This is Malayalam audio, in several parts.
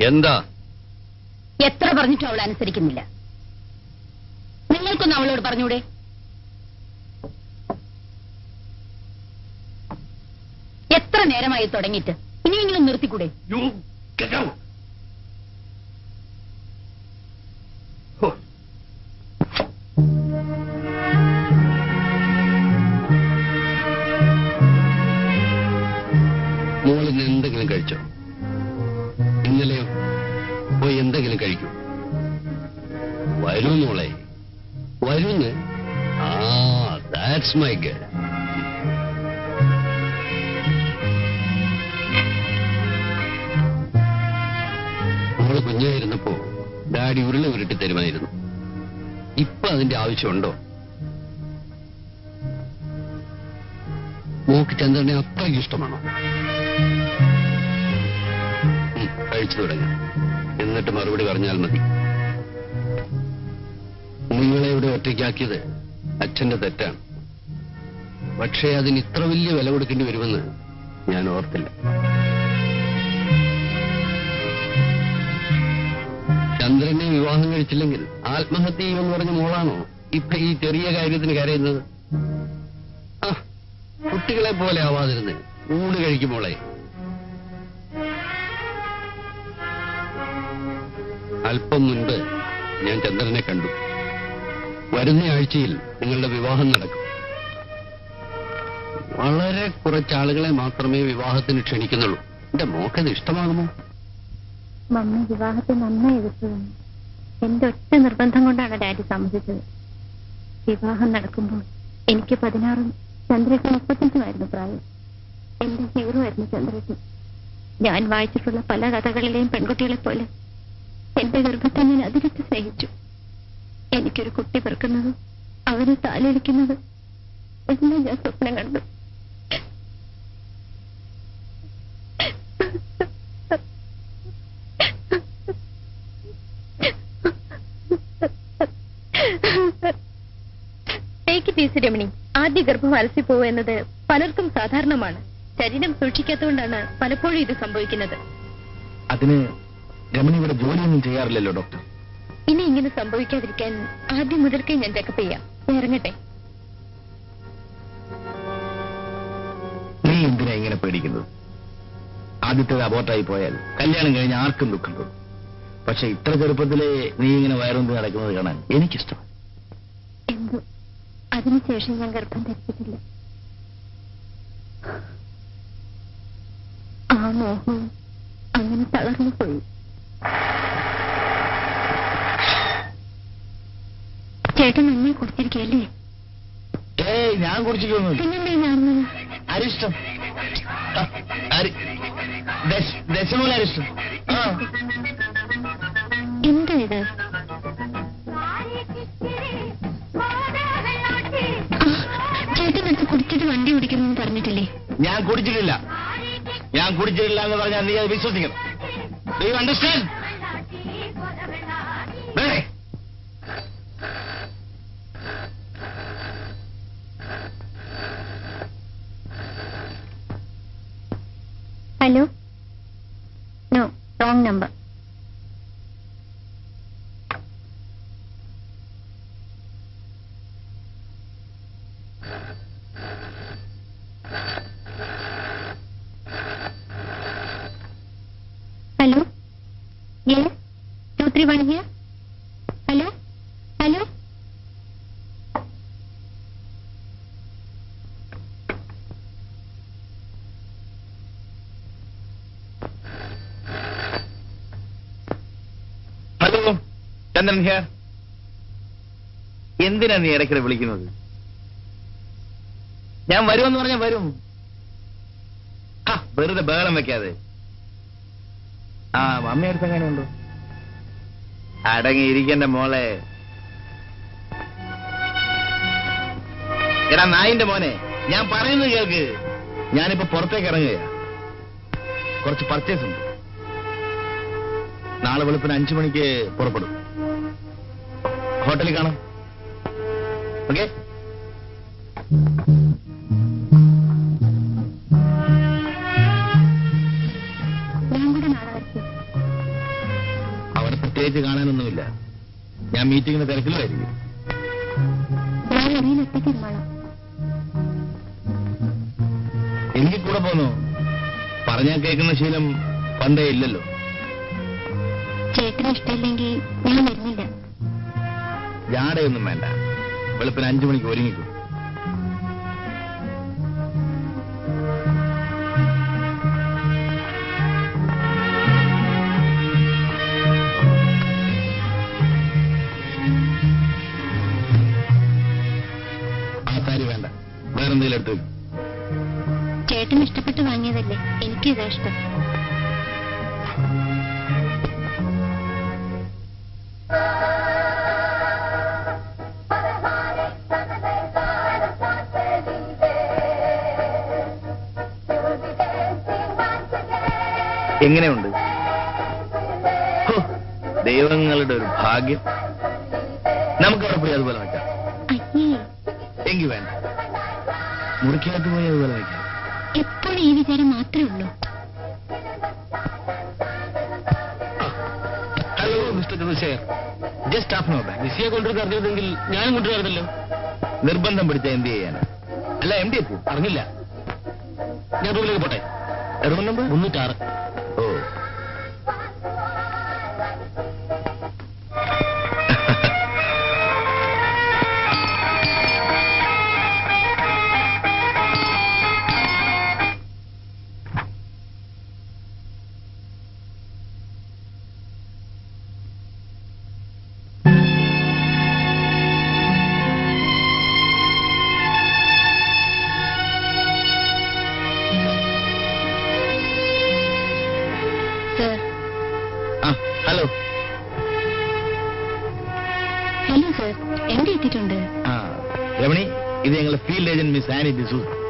എന്താ? എത്ര പറഞ്ഞിട്ടും അവൾ അനുസരിക്കുന്നില്ല. നിങ്ങൾക്കൊന്നും അവളോട് പറഞ്ഞൂടെ? എത്ര നേരമായി തുടങ്ങിയിട്ട്? ഇനിയെങ്കിലും നിർത്തിക്കൂടെ? പോയി എന്തെങ്കിലും കഴിക്കൂ. വരുന്നോളെ വരുന്ന്? ആ ദാറ്റ്സ് മൈ ഗേൾ മോൾ കുഞ്ഞായിരുന്നപ്പോ ഡാഡി ഉരുള ഉരുട്ടി തരുമായിരുന്നു. ഇപ്പൊ അതിന്റെ ആവശ്യമുണ്ടോ? മോക്ക് ചന്ദ്രനെ അത്രയ്ക്ക് ഇഷ്ടമാണോ? കഴിച്ചു തുടങ്ങാം. എന്നിട്ട് മറുപടി പറഞ്ഞാൽ മതി. നിങ്ങളെ ഇവിടെ ഒറ്റയ്ക്കാക്കിയത് അച്ഛന്റെ തെറ്റാണ്. പക്ഷേ അതിന് ഇത്ര വലിയ വില കൊടുക്കേണ്ടി വരുമെന്ന് ഞാൻ ഓർത്തില്ല. ചന്ദ്രനെ വിവാഹം കഴിച്ചില്ലെങ്കിൽ ആത്മഹത്യ ചെയ്യുമെന്ന് പറഞ്ഞ മോളാണോ ഇപ്പൊ ഈ ചെറിയ കാര്യത്തിന് കരയുന്നത്? കുട്ടികളെ പോലെ ആവാതിരുന്ന്. ഊണ് കഴിക്കും അല്പം മുൻപ് ഞാൻ ചന്ദ്രനെ കണ്ടു. വരുന്ന ആഴ്ചയിൽ നിങ്ങളുടെ വിവാഹം നടക്കും. വളരെ കുറച്ചാളുകളെ മാത്രമേ വിവാഹത്തിന് ക്ഷണിക്കുന്നുള്ളൂ. എന്റെ മോക്കത് ഇഷ്ടമാകുമോ? മമ്മി വിവാഹത്തെ നന്നായി എതിർത്തു തന്നു എന്റെ ഒറ്റ നിർബന്ധം കൊണ്ടാണ് ഡാഡി സമ്മതിച്ചത് വിവാഹം നടക്കുമ്പോൾ എനിക്ക് പതിനാറും ചന്ദ്രയ്ക്ക് മുപ്പത്തഞ്ചുമായിരുന്നു പ്രായം. എന്റെ ഹീറോ ആയിരുന്നു ചന്ദ്രയ്ക്ക്. ഞാൻ വായിച്ചിട്ടുള്ള പല കഥകളിലെയും പെൺകുട്ടികളെ പോലെ എന്റെ ഗർഭത്തെ ഞാൻ അതിരത്ത് സ്നേഹിച്ചു. എനിക്കൊരു കുട്ടി പിറക്കുന്നതും അവനെ താലൊലിക്കുന്നതും എല്ലാം ഞാൻ സ്വപ്നം കണ്ടു. രമണി ആദ്യ ഗർഭം അലസി പോവുക എന്നത് പലർക്കും സാധാരണമാണ്. ശരീരം സൂക്ഷിക്കാത്തതുകൊണ്ടാണ് പലപ്പോഴും ഇത് സംഭവിക്കുന്നത്. അതിന് രമണി ഇവിടെ ജോലിയൊന്നും ചെയ്യാറില്ലല്ലോ ഡോക്ടർ. ഇനി ഇങ്ങനെ സംഭവിക്കാതിരിക്കാൻ ആദ്യം മുതൽക്കേ ഞാൻ ചെക്കപ്പ് ചെയ്യാം. ഇറങ്ങട്ടെ? നീ എന്തിനാ ഇങ്ങനെ പേടിക്കുന്നത്? ആദ്യത്തേത് അബോട്ടായി പോയാൽ കല്യാണം കഴിഞ്ഞ് ആർക്കും ദുഃഖം തോന്നും. പക്ഷെ ഇത്ര ചെറുപ്പത്തിലെ നീ ഇങ്ങനെ വയറുമ്പ് നടക്കുന്നത് കാണാൻ എനിക്കിഷ്ടം എന്തോ? അതിനുശേഷം ഞാൻ ഗർഭം ധരിച്ചിട്ടില്ല. ആ മോഹം അങ്ങനെ തളർന്നു പോയി. ചേട്ടൻ എന്നെ കുടിച്ചിരിക്കല്ലേ ഏയ് ഞാൻ കുടിച്ചിരിക്കുന്നു പിന്നെന്താ നടന്നത് അരിഷ്ടം. ദശമൂല അരിഷ്ടം. എന്താ ഇത്? ചേട്ടൻ അടുത്ത് കുടിച്ചിട്ട് വണ്ടി ഓടിക്കണമെന്ന് പറഞ്ഞിട്ടില്ലേ? ഞാൻ കുടിച്ചിട്ടില്ല. ഞാൻ കുടിച്ചിട്ടില്ല എന്ന് പറഞ്ഞാൽ നീ അത് വിശ്വസിക്കണം. Do you understand? Billy! Hello? No, wrong number. To here? Hello? Hello hello hello Chandran here എന്തിനാ നീ ഇടയ്ക്കിടെ വിളിക്കുന്നത്? ഞാൻ വരുമെന്ന് പറഞ്ഞാൽ വരും. ആ, വെറുതെ ബഹളം വെക്കാതെ. ആ അമ്മയടുത്ത് എങ്ങനെയുണ്ടോ അടങ്ങിയിരിക്കണ്ട മോളെ. എടാ നായിന്റെ മോനെ ഞാൻ പറയുന്നത് കേൾക്ക്. ഞാനിപ്പോ പുറത്തേക്ക് ഇറങ്ങുക കുറച്ച് പർച്ചേസ് ഉണ്ട്. നാളെ വെളുപ്പിന് അഞ്ചു മണിക്ക് പുറപ്പെടും. ഹോട്ടലിൽ കാണാം. ഓക്കെ പ്രത്യേകിച്ച് കാണാനൊന്നുമില്ല. ഞാൻ മീറ്റിംഗിന് തിരക്കിലായിരിക്കും എനിക്ക് കൂടെ പോന്നു? പറഞ്ഞാൽ കേൾക്കുന്ന ശീലം പണ്ടേ ഇല്ലല്ലോ. ചേട്ടന് ഇഷ്ടമില്ലെങ്കിൽ ഞാൻ വരുന്നില്ല. ജാടയൊന്നും വേണ്ട. വെളുപ്പിന് അഞ്ചു മണിക്ക് ഒരുങ്ങിക്കും. വേറെന്തെങ്കിലും എന്തെങ്കിലും എടുത്ത് ചേട്ടൻ ഇഷ്ടപ്പെട്ട് വാങ്ങിയതല്ലേ? എനിക്ക് ഇതാ ഇഷ്ടം. എങ്ങനെയുണ്ട്? ദൈവങ്ങളുടെ ഒരു ഭാഗ്യം. നമുക്ക് പോയി അതുപോലെ മുറിക്കകത്ത് പോയി അതുപോലെ വെക്കാം എപ്പോഴും ഈ വിചാരം മാത്രമേ ഉള്ളൂ. Hello mister Chandrashekhar just half no back വിസിയെ കൊണ്ടുവരുന്ന അറിഞ്ഞതെങ്കിൽ ഞാനും കൊണ്ടുവരുന്നല്ലോ നിർബന്ധം പിടിച്ച എന്ത് ചെയ്യാൻ അല്ല എം ഡി എപ്പോ അറിഞ്ഞില്ല. ഞാൻ റൂമിലേക്ക് പോട്ടെ. Room number മുന്നൂറ്റാറ്. మ్యారేజ్ అని మీ సాన్ ఇది చూడు.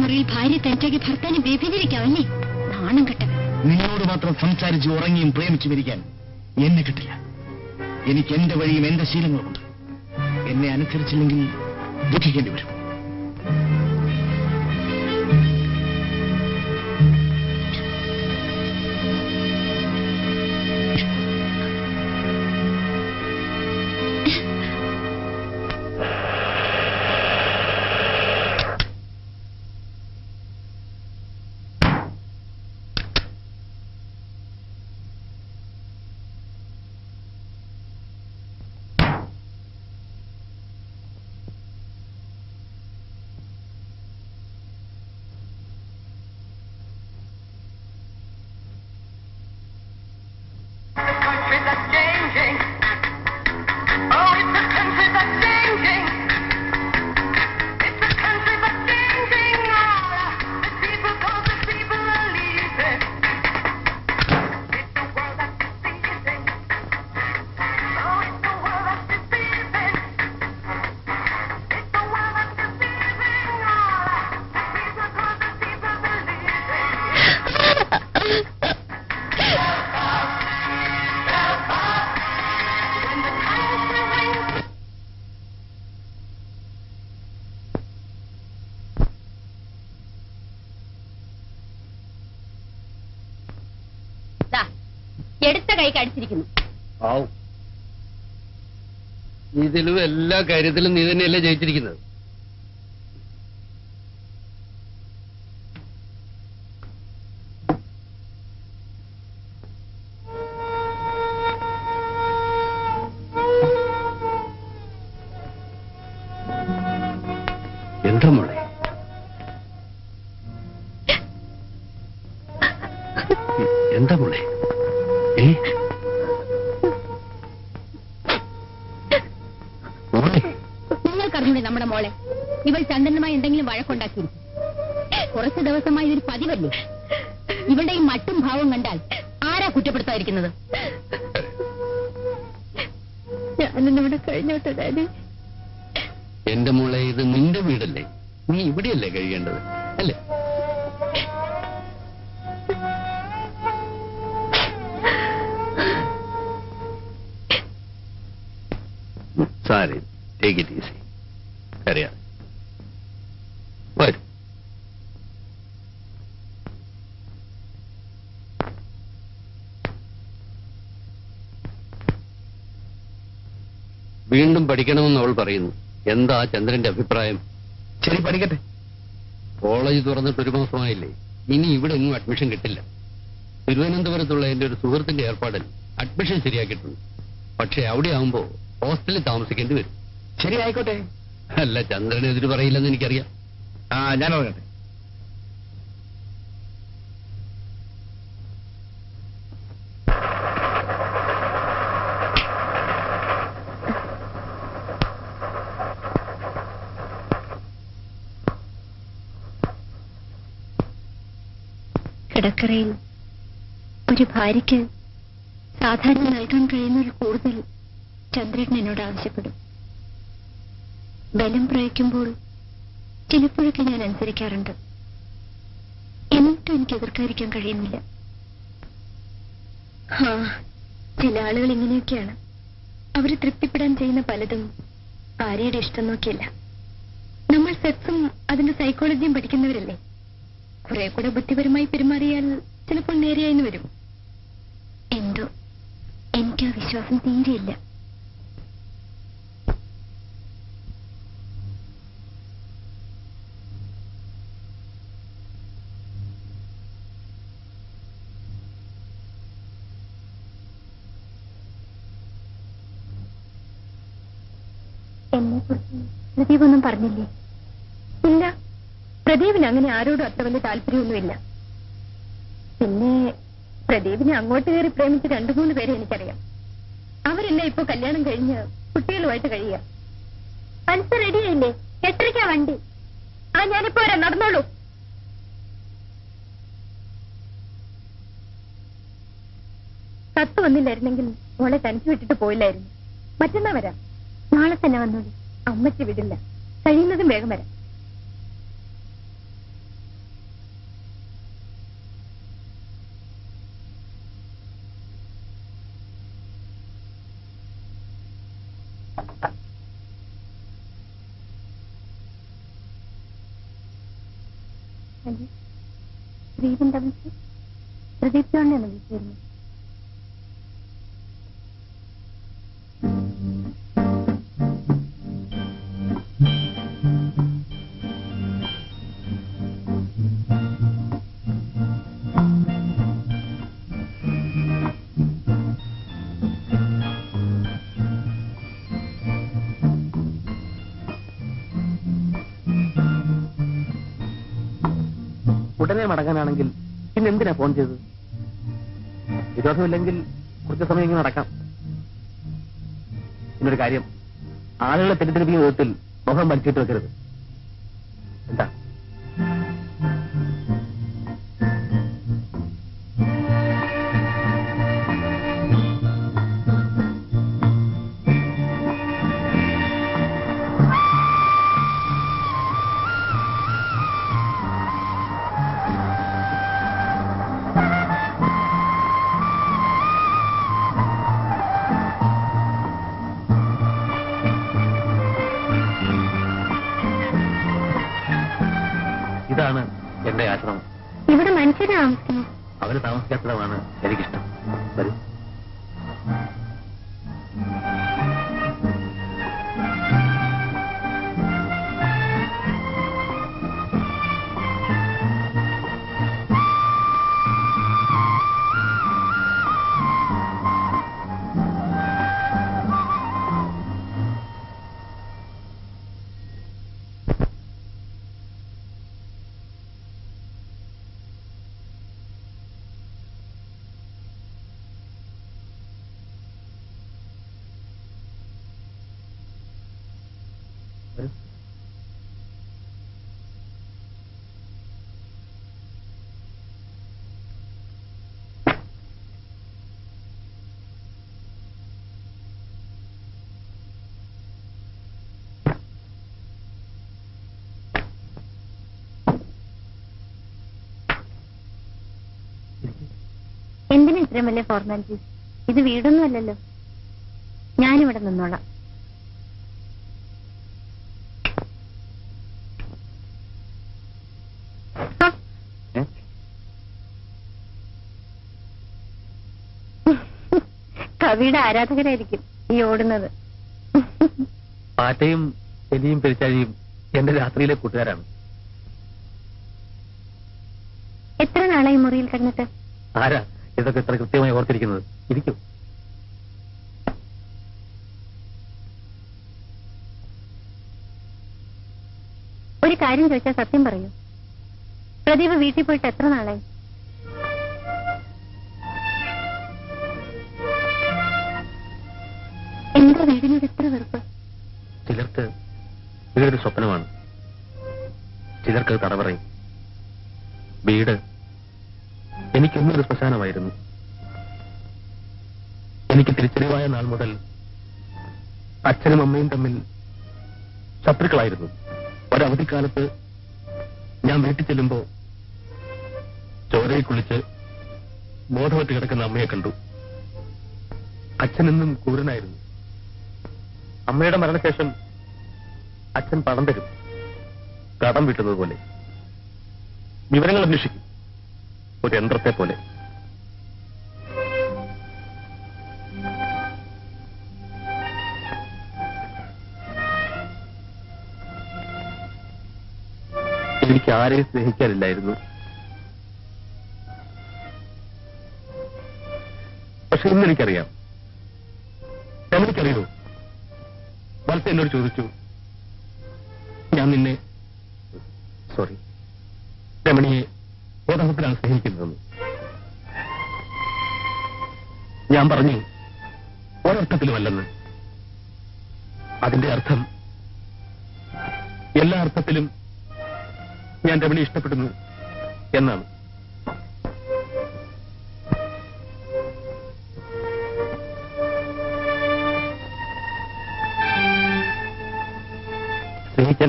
മുറിയിൽ ഭാര്യ തനിച്ചാക്കി ഭർത്താവിനെ വ്യഭിചരിക്കാവല്ലേ നാണം കെട്ടവൻ നിന്നോട് മാത്രം സംസാരിച്ച് ഉറങ്ങിയും പ്രേമിച്ചു വരിക്കാൻ എന്നെ കിട്ടില്ല. എനിക്ക് എന്റെ വഴിയും എന്റെ ശീലങ്ങളുമുണ്ട്. എന്നെ അനുസരിച്ചില്ലെങ്കിൽ ദുഃഖിക്കേണ്ടി വരും. countries are changing. കൈക്ക് അടിച്ചിരിക്കുന്നു ഇതിലും എല്ലാ കാര്യത്തിലും നീ തന്നെയല്ലേ ജയിച്ചിരിക്കുന്നത്. എന്താ മോളെ? എന്താ മോളെ? ഇവൾ ചന്ദ്രനുമായി എന്തെങ്കിലും വഴക്കുണ്ടാക്കിയിരിക്കും. കുറച്ചു ദിവസമായി ഇതൊരു പതിവല്ലേ? ഇവളുടെ ഈ മട്ടും ഭാവം കണ്ടാൽ ആരാ കുറ്റപ്പെടുത്താതിരിക്കുന്നത്? ഞാനിന്നിവിടെ കഴിഞ്ഞോട്ടെ ഡാഡി. എന്റെ മോളെ ഇത് നിന്റെ വീടല്ലേ? നീ ഇവിടെയല്ലേ കഴിയേണ്ടത് അല്ലേ? സാരി ടേക്ക് ഇറ്റ് ഈസി അറിയാം വരും വീണ്ടും പഠിക്കണമെന്ന് അവൾ പറയുന്നു. എന്താ ചന്ദ്രന്റെ അഭിപ്രായം? ശരി പഠിക്കട്ടെ. കോളേജ് തുറന്നിട്ട് ഒരു മാസമായില്ലേ? ഇനി ഇവിടെ ഒന്നും അഡ്മിഷൻ കിട്ടില്ല. തിരുവനന്തപുരത്തുള്ള എന്റെ ഒരു സുഹൃത്തിന്റെ ഏർപ്പാടിൽ അഡ്മിഷൻ ശരിയാക്കിയിട്ടുണ്ട്. പക്ഷെ അവിടെ ആവുമ്പോ ഹോസ്റ്റലിൽ താമസിക്കേണ്ടി വരും. ശരി ആയിക്കോട്ടെ. അല്ല ചന്ദ്രൻ എതിര് പറയില്ലെന്ന് എനിക്കറിയാം. ആ ഞാൻ ഇറങ്ങട്ടെ കിടക്കറയിൽ ഒരു ഭാര്യയ്ക്ക് സാധാരണ നൽകാൻ കഴിയുന്നതിൽ കൂടുതൽ ചന്ദ്രൻ എന്നോട് ആവശ്യപ്പെടും. ബലം പ്രയോഗിക്കുമ്പോൾ ചിലപ്പോഴൊക്കെ ഞാൻ അനുസരിക്കാറുണ്ട്. എന്നിട്ടും എനിക്ക് എതിർക്കാതിരിക്കാൻ കഴിയുന്നില്ല. ആ ചില ആളുകൾ ഇങ്ങനെയൊക്കെയാണ്. അവരെ തൃപ്തിപ്പെടാൻ ചെയ്യുന്ന പലതും ഭാര്യയുടെ ഇഷ്ടം നോക്കിയല്ല. നമ്മൾ സെക്സും അതിന്റെ സൈക്കോളജിയും പഠിക്കുന്നവരല്ലേ? കുറെ കൂടെ ബുദ്ധിപരമായി പെരുമാറിയാൽ ചിലപ്പോൾ നേരെയായിന്ന് വരും. എന്തോ? എനിക്ക് ആ വിശ്വാസം തീരെയില്ല. എന്നെ കുറിച്ച് ഒന്നും പറഞ്ഞില്ലേ? പ്രദീപിന് അങ്ങനെ ആരോടും അത്ര വലിയ താല്പര്യമൊന്നുമില്ല. പിന്നെ പ്രദീപിനെ അങ്ങോട്ട് കയറി പ്രേമിച്ച് രണ്ടു മൂന്ന് പേരെ എനിക്കറിയാം. അവരെല്ലാം ഇപ്പൊ കല്യാണം കഴിഞ്ഞ് കുട്ടികളുമായിട്ട് കഴിയുക. റെഡി റെഡിയായില്ലേ എത്രയ്ക്കാ വണ്ടി. ആ ഞാനിപ്പോ വരാം. നടന്നോളൂ. കത്ത് വന്നില്ലായിരുന്നെങ്കിൽ മോളെ തനിച്ച് വിട്ടിട്ട് പോയില്ലായിരുന്നു. മറ്റന്നാ വരാം. നാളെ തന്നെ വന്നോളൂ. അമ്മച്ചി വിടില്ല. കഴിയുന്നതും വേഗം വരാം. ഹലോ പ്രദീപിന്റെ വിളിച്ചു പ്രദീപ് ചോണ്ടാണ് വിളിച്ചിരുന്നത് ഉടനെ മടങ്ങാനാണെങ്കിൽ പിന്നെ എന്തിനാ ഫോൺ ചെയ്തത്? വിരോധമില്ലെങ്കിൽ കുറച്ച് സമയം ഇങ്ങനെ നടക്കാം. പിന്നൊരു കാര്യം ആളുകളെ തെറ്റിദ്ധരിപ്പിക്കുന്ന വിധത്തിൽ മുഖം വലിച്ചിട്ട് വെക്കരുത്. എന്താ? ആശ്രമം ഇവിടെ മനുഷ്യര് താമസിക്കുന്നു അവർ താമസിക്കാത്തതാണ് എനിക്കിഷ്ടം. എന്തിനാ ഇത്രയും വലിയ ഫോർമാലിറ്റീസ് ഇത് വീടൊന്നും അല്ലല്ലോ. ഞാനിവിടെ നിന്നോളാം. കവിയുടെ ആരാധകരായിരിക്കും ഈ ഓടുന്നത്. പാറ്റയും എലിയും പെരിച്ചാഴിയും എന്റെ രാത്രിയിലെ കൂട്ടുകാരാണ്. എത്ര നാളായി മുറിയിൽ കിടന്നിട്ട്? ആരാ ഇതൊക്കെ ഇത്ര കൃത്യമായി ഓർത്തിരിക്കുന്നത്? ഇരിക്കും. ഒരു കാര്യം ചോദിച്ചാൽ സത്യം പറയൂ. പ്രദീപ് വീട്ടിൽ പോയിട്ട് എത്ര നാളായി? എന്താ വീടിനോട് എത്ര വെറുപ്പ്? ചിലർക്ക് വീട് സ്വപ്നമാണ്. ചിലർക്ക് തടവറയും. വീട് എനിക്കൊന്നൊരു ശ്മശാനമായിരുന്നു. എനിക്ക് തിരിച്ചറിവായ നാൾ മുതൽ അച്ഛനും അമ്മയും തമ്മിൽ ശത്രുക്കളായിരുന്നു. ഒരവധിക്കാലത്ത് ഞാൻ വീട്ടിൽ ചെല്ലുമ്പോ ചോരയിൽ കുളിച്ച് ബോധവറ്റ് കിടക്കുന്ന അമ്മയെ കണ്ടു. അച്ഛനെന്നും ക്രൂരനായിരുന്നു. അമ്മയുടെ മരണശേഷം അച്ഛൻ പണം തരും. കടം വിട്ടതുപോലെ പോലെ. വിവരങ്ങൾ അന്വേഷിക്കും. ഒരു യന്ത്രത്തെ പോലെ. എനിക്ക് ആരെയും സ്നേഹിക്കാനില്ലായിരുന്നു. പക്ഷെ ഇന്ന് എന്നോട് ചോദിച്ചു. ഞാൻ നിന്നെ സോറി രമണിയെ യഥാർത്ഥത്തിലാണ് സ്നേഹിക്കുന്നതെന്ന്. ഞാൻ പറഞ്ഞു ഒരർത്ഥത്തിലുമല്ലെന്ന്. അതിന്റെ അർത്ഥം എല്ലാ അർത്ഥത്തിലും ഞാൻ രമണി ഇഷ്ടപ്പെടുന്നു എന്നാണ്.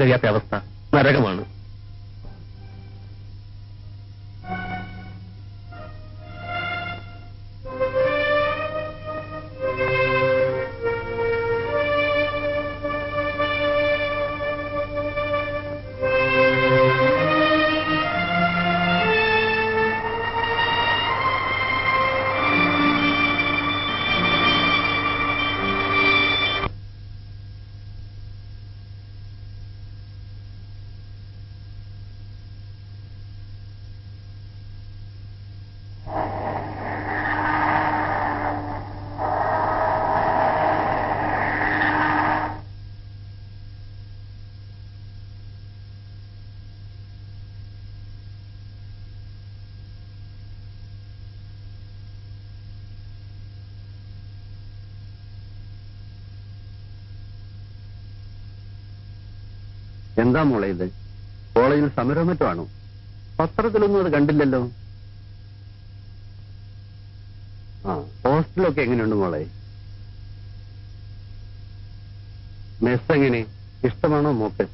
കഴിയാത്ത അവസ്ഥ നരകമാണ്. എന്താ മോളെ ഇത്? കോളേജിൽ സമരം മറ്റുമാണോ? പത്രത്തിലൊന്നും അത് കണ്ടില്ലല്ലോ. ആ ഹോസ്റ്റലൊക്കെ എങ്ങനെയുണ്ട് മോളെ? മെസ് എങ്ങനെ? ഇഷ്ടമാണോ മോക്ക്?